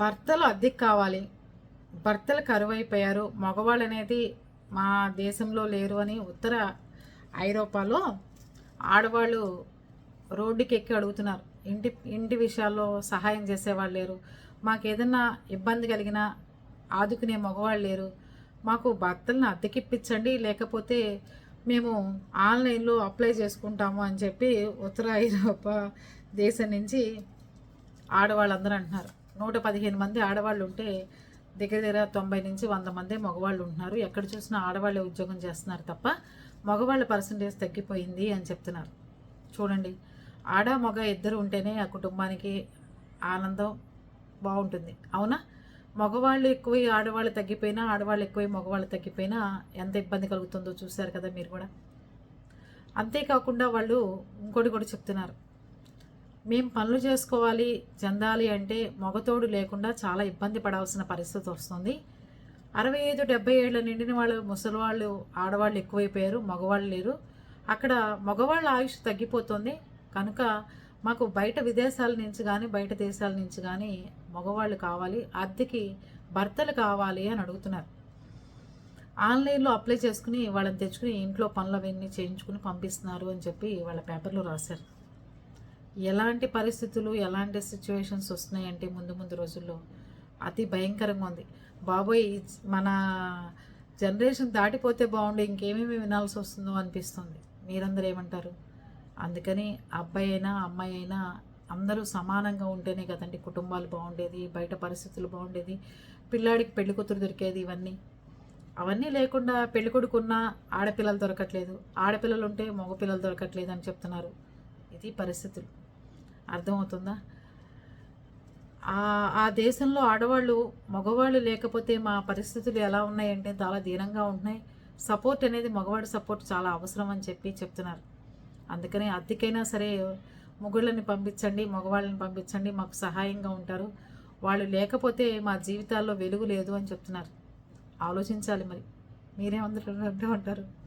భర్తలు అద్దెకు కావాలి. భర్తలు కరువైపోయారు. మగవాళ్ళు అనేది మా దేశంలో లేరు అని ఉత్తర ఐరోపాలో ఆడవాళ్ళు రోడ్డుకి ఎక్కి అడుగుతున్నారు. ఇంటి ఇంటి విషయాల్లో సహాయం చేసేవాళ్ళు లేరు. మాకు ఏదన్నా ఇబ్బంది కలిగినా ఆదుకునే మగవాళ్ళు లేరు. మాకు భర్తలను అద్దెకిప్పించండి లేకపోతే మేము ఆన్లైన్లో అప్లై చేసుకుంటాము అని చెప్పి ఉత్తర ఐరోపా దేశం నుంచి ఆడవాళ్ళందరూ అంటున్నారు. నూట పదిహేను మంది ఆడవాళ్ళు ఉంటే దగ్గర దగ్గర తొంభై నుంచి వంద మంది మగవాళ్ళు ఉంటున్నారు ఎక్కడ చూసినా ఆడవాళ్ళే ఉద్యోగం చేస్తున్నారు తప్ప మగవాళ్ళ పర్సంటేజ్ తగ్గిపోయింది అని చెప్తున్నారు. చూడండి ఆడ మగ ఇద్దరు ఉంటేనే ఆ కుటుంబానికి ఆనందం బాగుంటుంది. అవునా? మగవాళ్ళు ఎక్కువై ఆడవాళ్ళు తగ్గిపోయినా ఆడవాళ్ళు ఎక్కువై మగవాళ్ళు తగ్గిపోయినా ఎంత ఇబ్బంది కలుగుతుందో చూశారు కదా మీరు కూడా. అంతేకాకుండా వాళ్ళు ఇంకోటి కూడా చెప్తున్నారు. మేము పనులు చేసుకోవాలి చెందాలి అంటే మగతోడు లేకుండా చాలా ఇబ్బంది పడాల్సిన పరిస్థితి వస్తుంది. అరవై ఐదు డెబ్బై ఏళ్ళ నిండిన వాళ్ళు ముసలి వాళ్ళు ఆడవాళ్ళు ఎక్కువైపోయారు మగవాళ్ళు లేరు. అక్కడ మగవాళ్ళ ఆయుష్ తగ్గిపోతుంది. కనుక మాకు బయట విదేశాల నుంచి కానీ బయట దేశాల నుంచి కానీ మగవాళ్ళు కావాలి అద్దెకి భర్తలు కావాలి అని అడుగుతున్నారు. ఆన్లైన్లో అప్లై చేసుకుని వాళ్ళని తెచ్చుకుని ఇంట్లో పనులు అవన్నీ చేయించుకుని పంపిస్తున్నారు అని చెప్పి వాళ్ళ పేపర్లో రాశారు. ఎలాంటి పరిస్థితులు ఎలాంటి సిచ్యువేషన్స్ వస్తున్నాయంటే ముందు ముందు రోజుల్లో అతి భయంకరంగా ఉంది. బాబోయ్ మన జనరేషన్ దాటిపోతే బాగుండే ఇంకేమేమి వినాల్సి వస్తుందో అనిపిస్తుంది. మీరందరూ ఏమంటారు? అందుకని అబ్బాయి అయినా అమ్మాయి అయినా అందరూ సమానంగా ఉంటేనే కదండి కుటుంబాలు బాగుండేది బయట పరిస్థితులు బాగుండేది పిల్లాడికి పెళ్ళి కూతురు దొరికేది ఇవన్నీ. అవన్నీ లేకుండా పెళ్ళికొడుకున్న ఆడపిల్లలు దొరకట్లేదు. ఆడపిల్లలు ఉంటే మగపిల్లలు దొరకట్లేదు అని చెప్తున్నారు. ఇది పరిస్థితులు. అర్థమవుతుందా? ఆ- దేశంలో ఆడవాళ్ళు మగవాళ్ళు లేకపోతే మా పరిస్థితులు ఎలా ఉన్నాయంటే చాలా దీనంగా ఉంటున్నాయి. సపోర్ట్ అనేది మగవాడి సపోర్ట్ చాలా అవసరం అని చెప్పి చెప్తున్నారు. అందుకనే అద్దెకైనా సరే మొగుళ్ళని పంపించండి మగవాళ్ళని పంపించండి మాకు సహాయంగా ఉంటారు. వాళ్ళు లేకపోతే మా జీవితాల్లో వెలుగు లేదు అని చెప్తున్నారు. ఆలోచించాలి మరి. మీరేమందరూ అంటూ ఉంటారు?